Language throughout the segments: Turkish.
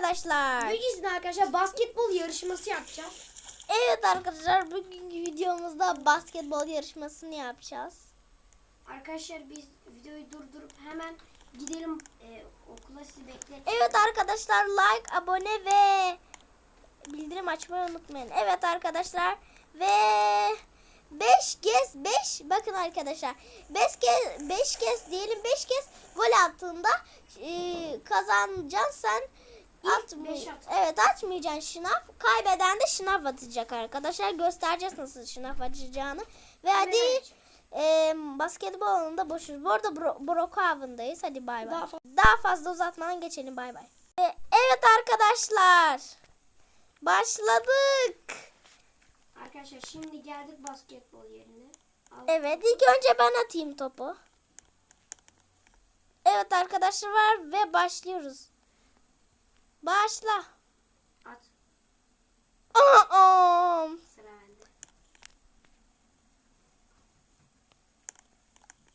arkadaşlar. Bugün arkadaşlar basketbol yarışması yapacağız. Evet arkadaşlar bugünkü videomuzda basketbol yarışmasını yapacağız. Arkadaşlar biz videoyu durdurup hemen gidelim e, okula sizi bekleyin. Evet arkadaşlar like, abone ve bildirim açmayı unutmayın. Evet arkadaşlar ve 5 kez 5 bakın arkadaşlar 5 kez 5 kez diyelim 5 kez gol attığında e, kazanacaksın sen atmay-. Evet atmayacaksın şınav. Kaybeden de şınav atacak arkadaşlar. Göstereceğiz nasıl şınav atacağını. Ve hadi e, basketbol alanında boşuz. Bu arada Bro- Brookhaven'dayız. Hadi bay bay. Daha fa- Daha fazla uzatmadan geçelim bay bay. E, evet arkadaşlar. Başladık. Arkadaşlar şimdi geldik basketbol yerine. Al. Evet ilk önce ben atayım topu. Evet arkadaşlar var ve başlıyoruz. Başla. At. Aa, Sıra bende.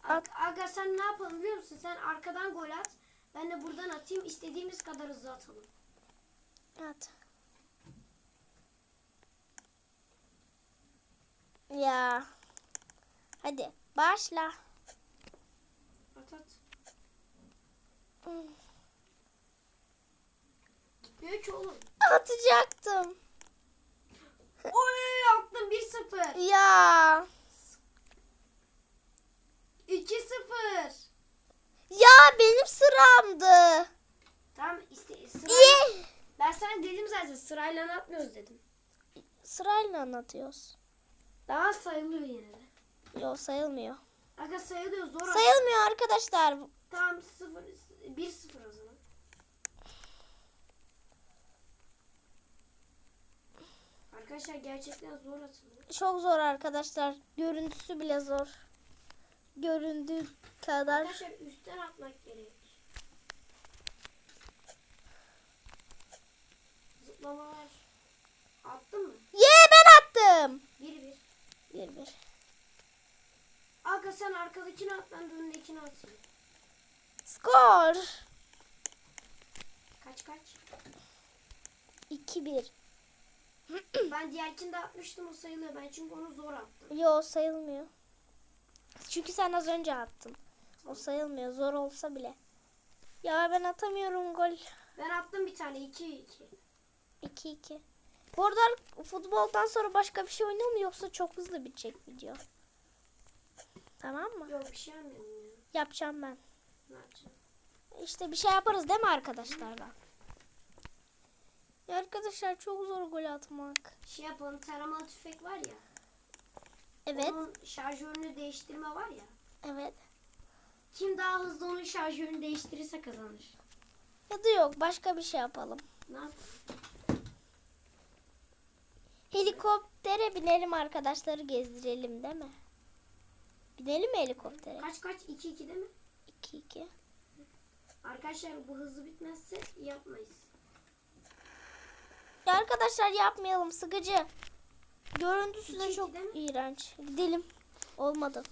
At. Aga, sen ne yapalım biliyor musun? Sen arkadan gol at. Ben de buradan atayım. İstediğimiz kadar hızlı atalım. At. Ya. Hadi başla. At at. Hmm. Ki oğlum. Atacaktım. Oy attım 1-0. Ya. 2-0. Ya benim sıramdı. Tamam iste sıra. İyi. Ben sana dedim zaten sırayla atmıyoruz dedim. Sırayla anlatıyoruz. Daha sayılıyor yine de. Yok sayılmıyor. Aga sayılıyor zor. Sayılmıyor arkadaşlar. Tamam 0 1-0 o zaman. Arkadaşlar gerçekten zor atılıyor. Çok zor arkadaşlar. Görüntüsü bile zor. Göründüğü kadar. Arkadaşlar üstten atmak gerek. Zıplamalar. Attın mı? Ye ben attım. 1-1. Bir bir. Aga sen arkadakini at ben de öndekini atayım. Skor. Kaç kaç? 2-1. ben diğerkini de atmıştım o sayılıyor. Ben çünkü onu zor attım. Yo sayılmıyor. Çünkü sen az önce attın. O sayılmıyor zor olsa bile. Ya ben atamıyorum gol. Ben attım bir tane 2-2. 2-2. Bu arada futboldan sonra başka bir şey oynuyor mu yoksa çok hızlı bitecek video? Tamam mı? Yok bir şey yapmıyorum ya. Yapacağım ben. Ne yapacağım? İşte bir şey yaparız değil mi arkadaşlar ben? Ya arkadaşlar çok zor gol atmak. Şey yapalım taramalı tüfek var ya. Evet. Onun şarjörünü değiştirme var ya. Evet. Kim daha hızlı onun şarjörünü değiştirirse kazanır. Ya da yok başka bir şey yapalım. Ne yapalım? Helikoptere binelim arkadaşları gezdirelim değil mi? Binelim mi helikoptere? Kaç kaç? 2-2 değil mi? 2-2. Arkadaşlar bu hızlı bitmezse yapmayız. Ya arkadaşlar yapmayalım sıkıcı. Görüntüsü de 2-2 çok iğrenç. Gidelim. Olmadı.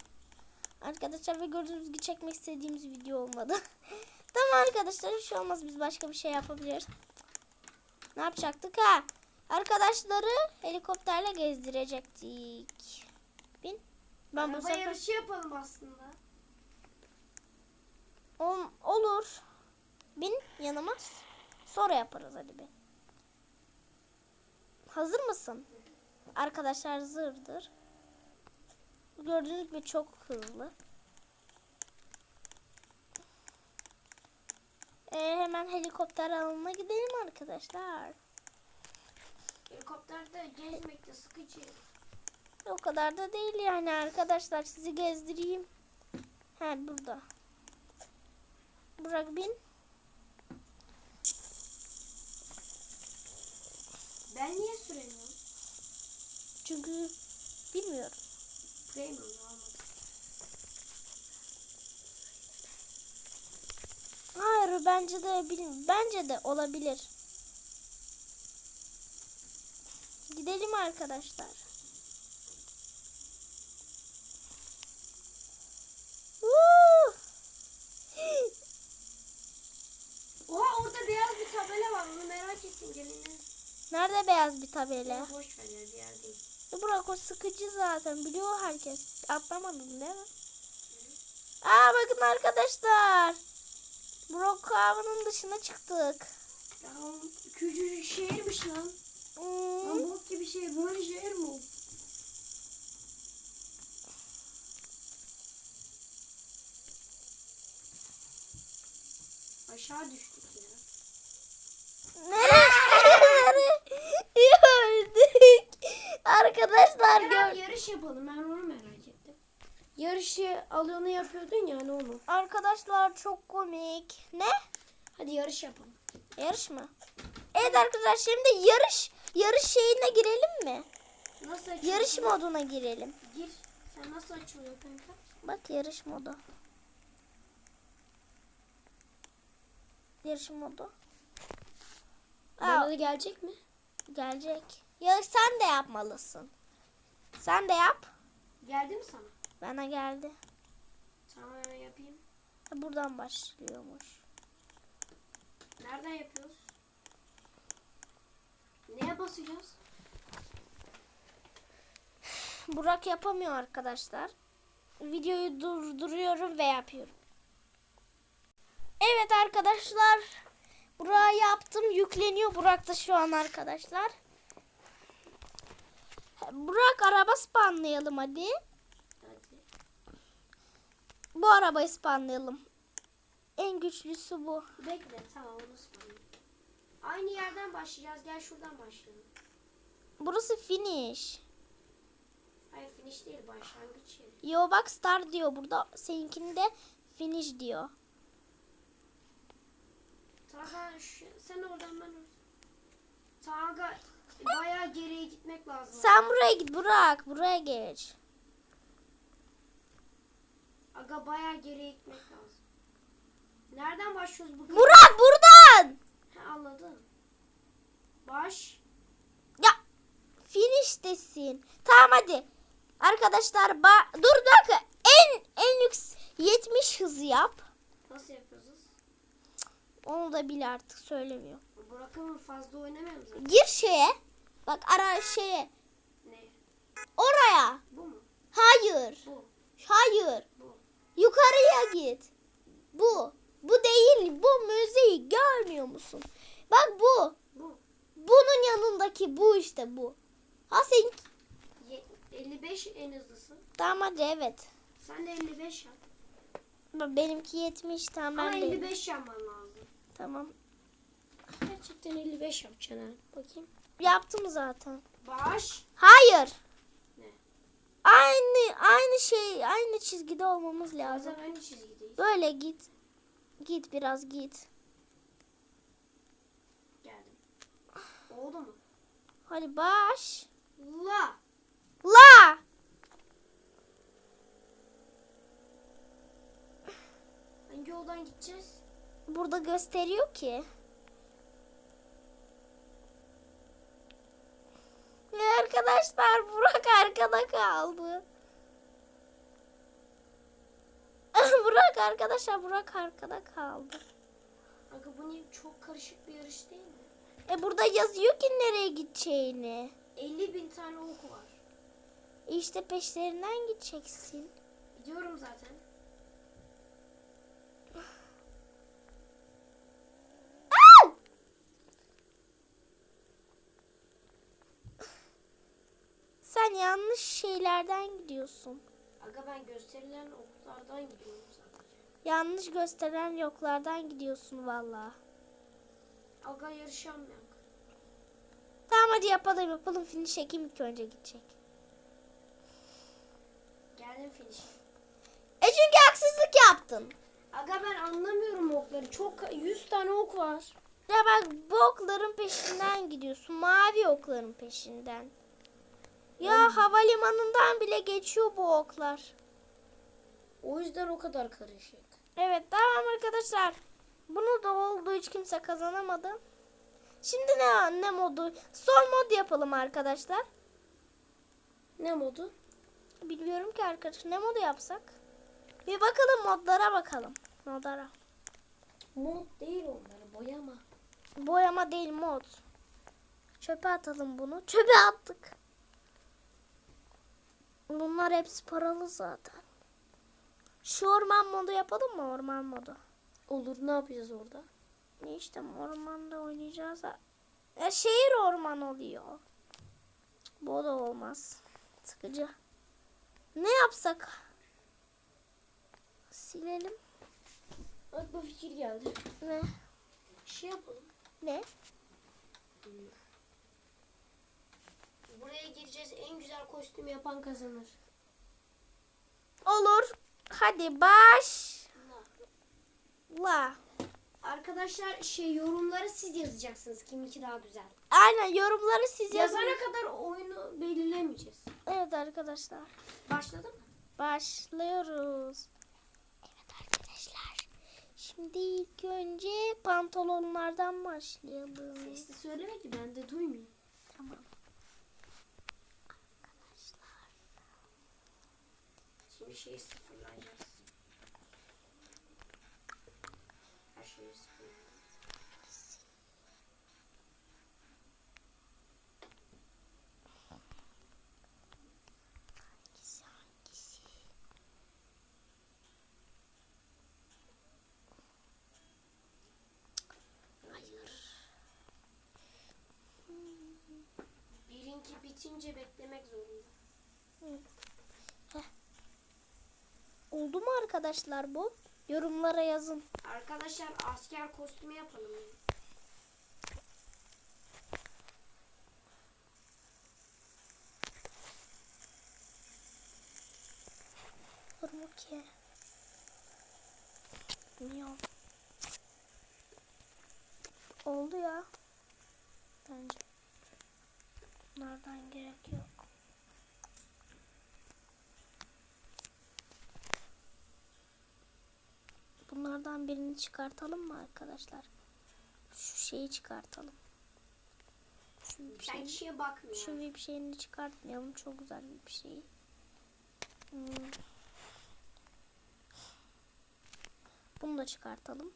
Arkadaşlar ve gördüğünüz gibi çekmek istediğimiz video olmadı. tamam arkadaşlar hiç şey olmaz biz başka bir şey yapabiliriz. Ne yapacaktık ha? Arkadaşları helikopterle gezdirecektik. Bin. Ben bu Araba sefer yarışı yapalım aslında. Ol- olur. Bin yanıma. Sonra yaparız hadi bin. Hazır mısın? Arkadaşlar hazırdır. Gördüğünüz gibi çok hızlı. Ee, hemen helikopter alanına gidelim arkadaşlar. Helikopterde gezmek de sıkıcı. O kadar da değil yani arkadaşlar sizi gezdireyim. Ha burada. Burak bin. Ben niye süremiyorum? Çünkü bilmiyorum. Premium almadım. Hayır bence de bil- bence de olabilir. Gidelim arkadaşlar. Oha orada beyaz bir tabela var onu merak Simgeline. Nerede beyaz bir tabela? Boş ver ya bir yer değil. E Burak o sıkıcı zaten biliyor herkes. Atlamadın değil mi? Aa bakın arkadaşlar. Burak havanın dışına çıktık. Ya küçücük şehirmiş lan. Hmm. Lan bok gibi şey böyle şehir mi olur? Aşağı düştük ya. Nereye? Gördük. Arkadaşlar Gel gör. yarış yapalım ben onu merak ettim. Yarışı alıyorunu yapıyordun ya ne onu. Arkadaşlar çok komik. Ne? Hadi yarış yapalım. Yarış mı? Evet arkadaşlar şimdi yarış yarış şeyine girelim mi? Nasıl açılıyor? Yarış moduna girelim. Gir. Sen nasıl açılıyor kanka? Bak yarış modu. Yarış modu. Bana da gelecek mi? gelecek. Ya sen de yapmalısın. Sen de yap. Geldi mi sana? Bana geldi. Tamam hemen yapayım. Buradan başlıyormuş. Nereden yapıyoruz? Neye basacağız? Burak yapamıyor arkadaşlar. Videoyu durduruyorum ve yapıyorum. Evet arkadaşlar. Burak'ı yaptım. Yükleniyor Burak da şu an arkadaşlar. Burak araba spawnlayalım hadi. Hadi. Bu arabayı spawnlayalım. En güçlüsü bu. Bekle tamam onu ısmarlayayım. Aynı yerden başlayacağız. Gel şuradan başlayalım. Burası finish. Hayır finish değil başlangıç yeri. Yo bak star diyor burada. Seninkinde finish diyor. Şu- sen oradan ben oradan. Bayağı geriye gitmek lazım. Sen buraya git Burak. Buraya geç. Aga bayağı geriye gitmek lazım. Nereden başlıyoruz bugün? Burak buradan. Ha, anladım. Baş. Ya finish'tesin. Tamam hadi. Arkadaşlar ba- dur dakika. En en yüks 70 hızı yap. Nasıl yapıyoruz? Onu da bil artık söylemiyor. Bırakamam fazla oynamıyorum zaten. Gir şeye. Bak ara şeye. Ne? Oraya. Bu mu? Hayır. Bu. Hayır. Bu. Yukarıya git. Bu. Bu değil. Bu müziği görmüyor musun? Bak bu. Bu. Bunun yanındaki bu işte bu. Ha sen Ye- 55 en hızlısı. tamam hadi evet. Sen de 55 yap. Benimki 70 tamam Ama de. 55 yapman lazım. Tamam. Gerçekten 55 yapacaksın ha. Bakayım. Yaptım zaten. Baş. Hayır. Ne? Aynı aynı şey aynı çizgide olmamız lazım. Bazen aynı çizgideyiz. Böyle git. Git biraz git. Geldim. Oldu mu? Hadi baş. La. La. Hangi yoldan gideceğiz? Burada gösteriyor ki. Ve arkadaşlar Burak arkada kaldı. Burak arkadaşlar Burak arkada kaldı. Aga bu niye çok karışık bir yarış değil mi? E burada yazıyor ki nereye gideceğini. 50 bin tane ok var. E işte peşlerinden gideceksin. Gidiyorum zaten. Au! Sen yanlış şeylerden gidiyorsun. Aga ben gösterilen oklardan gidiyorum sadece. Yanlış gösteren yoklardan gidiyorsun valla. Aga yarışamayak. Tamam hadi yapalım yapalım. Finish kim ilk önce gidecek. Geldim finish. E çünkü haksızlık yaptın. Aga ben anlamıyorum okları. Çok 100 tane ok var. Ya bak bu okların peşinden gidiyorsun. Mavi okların peşinden. Havalimanından bile geçiyor bu oklar. O yüzden o kadar karışık. Evet tamam arkadaşlar. Bunu da oldu hiç kimse kazanamadı. Şimdi ne ne modu? Son mod yapalım arkadaşlar. Ne modu? Bilmiyorum ki arkadaşlar ne modu yapsak? Bir bakalım modlara bakalım. Modlara. Mod değil onları boyama. Boyama değil mod. Çöpe atalım bunu. Çöpe attık. Bunlar hepsi paralı zaten. Şu orman modu yapalım mı? Orman modu. Olur ne yapacağız orada? Ne işte ormanda oynayacağız. Ya şehir orman oluyor. Bu da olmaz. Sıkıcı. Ne yapsak? Silelim. Aklıma fikir geldi. Ne? Şey yapalım. Ne? Buraya gireceğiz. En güzel kostümü yapan kazanır. Olur. Hadi başla. Arkadaşlar şey yorumları siz yazacaksınız. Kiminki daha güzel. Aynen yorumları siz yazın. Yazana kadar oyunu belirlemeyeceğiz. Evet arkadaşlar. Başladı mı? Başlıyoruz. Evet arkadaşlar. Şimdi ilk önce pantolonlardan başlayalım. Sesli söyleme ki ben de duymayayım. Tamam. Arkadaşlar. Şimdi şeyi sıfırlayacağız. Her şeyi sıfırlayacağız. Hangisi? Hayır. Birinci bitince beklemek zorunda. Oldu mu arkadaşlar bu? Yorumlara yazın. Arkadaşlar asker kostümü yapalım. ya. Olur mu ki? Bilmiyorum. Oldu ya. Bence. Bunlardan gerek yok. Bunlardan birini çıkartalım mı arkadaşlar? Şu şeyi çıkartalım. Şu bir Ben kişiye bakmıyorum. şu bir şeyini çıkartmayalım. Çok güzel bir şey. Hmm. Bunu da çıkartalım.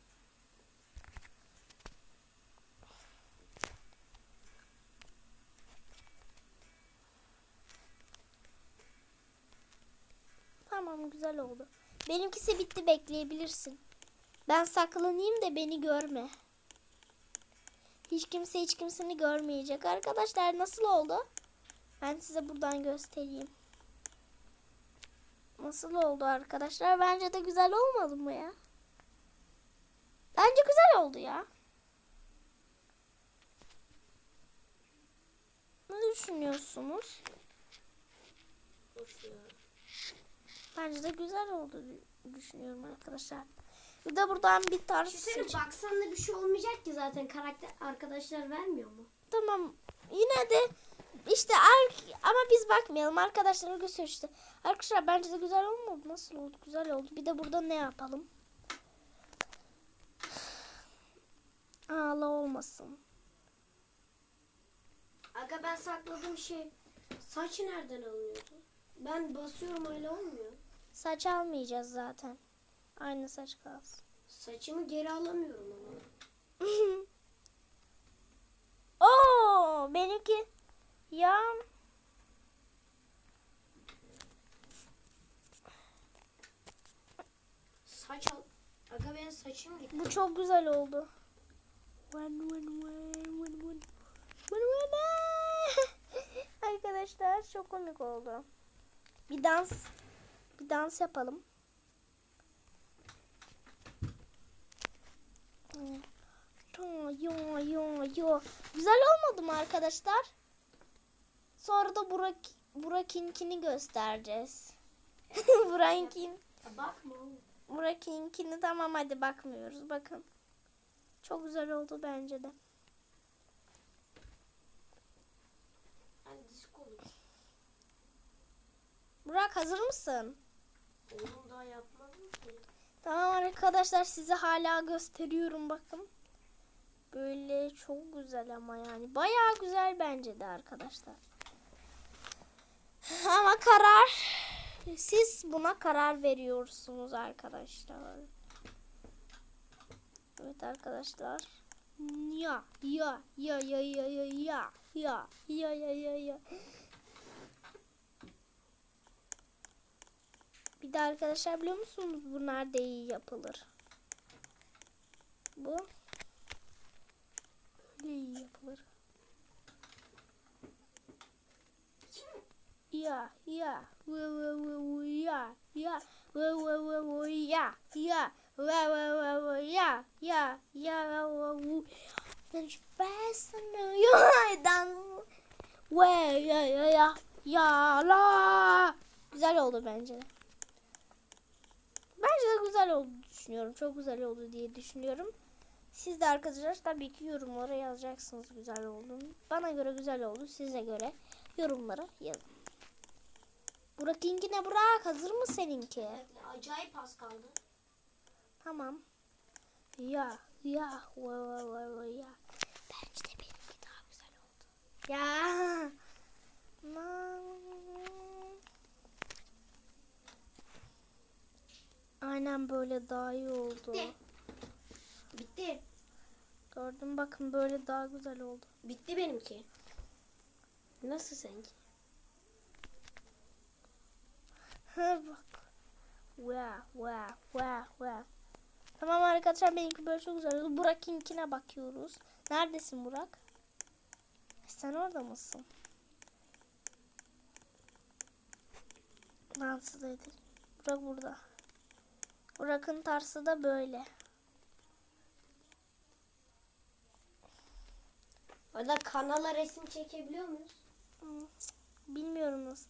Tamam güzel oldu. Benimkisi bitti bekleyebilirsin. Ben saklanayım da beni görme. Hiç kimse hiç kimseni görmeyecek. Arkadaşlar nasıl oldu? Ben size buradan göstereyim. Nasıl oldu arkadaşlar? Bence de güzel olmadı mı ya? Bence güzel oldu ya. Ne düşünüyorsunuz? Bence de güzel oldu dü- düşünüyorum arkadaşlar. Bir de buradan bir tarz senin seç- baksan da bir şey olmayacak ki zaten karakter arkadaşlar vermiyor mu? Tamam. Yine de işte ama biz bakmayalım. Arkadaşlara göster işte. Arkadaşlar bence de güzel olmadı. Nasıl oldu? Güzel oldu. Bir de burada ne yapalım? Ağla olmasın. Aga ben sakladığım şey saçı nereden alınıyordu? Ben basıyorum öyle olmuyor. Saç almayacağız zaten. Aynı saç kalsın. Saçımı geri alamıyorum ama. Oo, benimki ya Saç al. Aga benim saçım gitti. bu çok güzel oldu. Vın vın vın vın. Vın vın aa! Arkadaşlar çok komik oldu. Bir dans bir dans yapalım. Yo yo yo yo. Güzel olmadı mı arkadaşlar? Sonra da Burak Burak'inkini göstereceğiz. Burak'in bakma. Burak'inkini tamam hadi bakmıyoruz. Bakın. Çok güzel oldu bence de. Burak hazır mısın? Oğlum daha yapmadım ki. Tamam arkadaşlar size hala gösteriyorum bakın. Böyle çok güzel ama yani bayağı güzel bence de arkadaşlar. Ama karar siz buna karar veriyorsunuz arkadaşlar. Evet arkadaşlar. Ya ya ya ya ya ya ya ya ya ya ya Bir de arkadaşlar biliyor musunuz bu nerede iyi yapılır? Bu böyle iyi yapılır. Ya ya ve ve ve ve ya ya ve ve ve ve ya ya ve ve ve ve ya ya ya ve ve Den fasten yaydan ve ya ya ya ya la güzel oldu bence. Bence de güzel oldu düşünüyorum. Çok güzel oldu diye düşünüyorum. Siz de arkadaşlar tabii ki yorumlara yazacaksınız güzel oldu. Bana göre güzel oldu. Size göre yorumlara yazın. Burak'inki ne Burak? Hazır mı seninki? Bekle, acayip az kaldı. Tamam. Ya ya va va va va ya. Bence de benimki daha güzel oldu. Ya. Aynen böyle daha iyi oldu. Bitti. Bitti. Gördüm bakın böyle daha güzel oldu. Bitti benimki. Nasıl seninki? Ha bak. Wow, wow, wow, wow. Tamam arkadaşlar benimki böyle çok güzel oldu. Burak'inkine bakıyoruz. Neredesin Burak? Sen orada mısın? Nasıldaydı? Burak burada. Burak'ın tarzı da böyle. Orada kanala resim çekebiliyor muyuz? Bilmiyorum nasıl.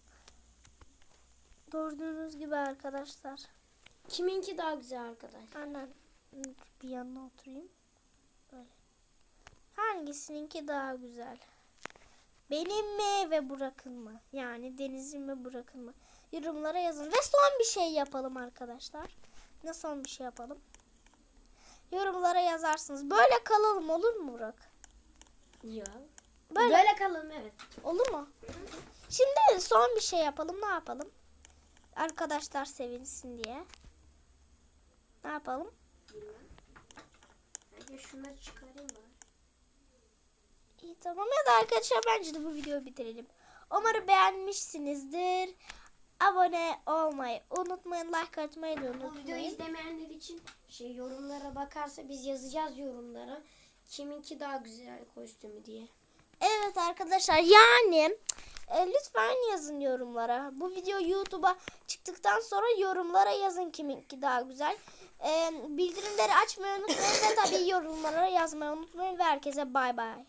Gördüğünüz gibi arkadaşlar. Kiminki daha güzel arkadaş? Aynen. Bir yanına oturayım. Böyle. Hangisininki daha güzel? Benim mi ve Burak'ın mı? Yani Deniz'in mi Burak'ın mı? Yorumlara yazın. Ve son bir şey yapalım arkadaşlar. Son bir şey yapalım? Yorumlara yazarsınız. Böyle kalalım olur mu Burak? Ya. Böyle, Böyle kalalım evet. olur mu? Şimdi son bir şey yapalım. Ne yapalım? Arkadaşlar sevinsin diye. Ne yapalım? Bilmem. Şunları çıkarayım bari. İyi tamam ya da arkadaşlar bence de bu videoyu bitirelim. Umarım beğenmişsinizdir. Abone olmayı unutmayın. Like atmayı da Bu videoyu unutmayın. izlemeyenler için şey yorumlara bakarsa biz yazacağız yorumlara. Kiminki daha güzel kostümü diye. Evet arkadaşlar yani e, lütfen yazın yorumlara. Bu video YouTube'a çıktıktan sonra yorumlara yazın kiminki daha güzel. E, bildirimleri açmayı unutmayın ve tabii yorumlara yazmayı unutmayın ve herkese bay bay.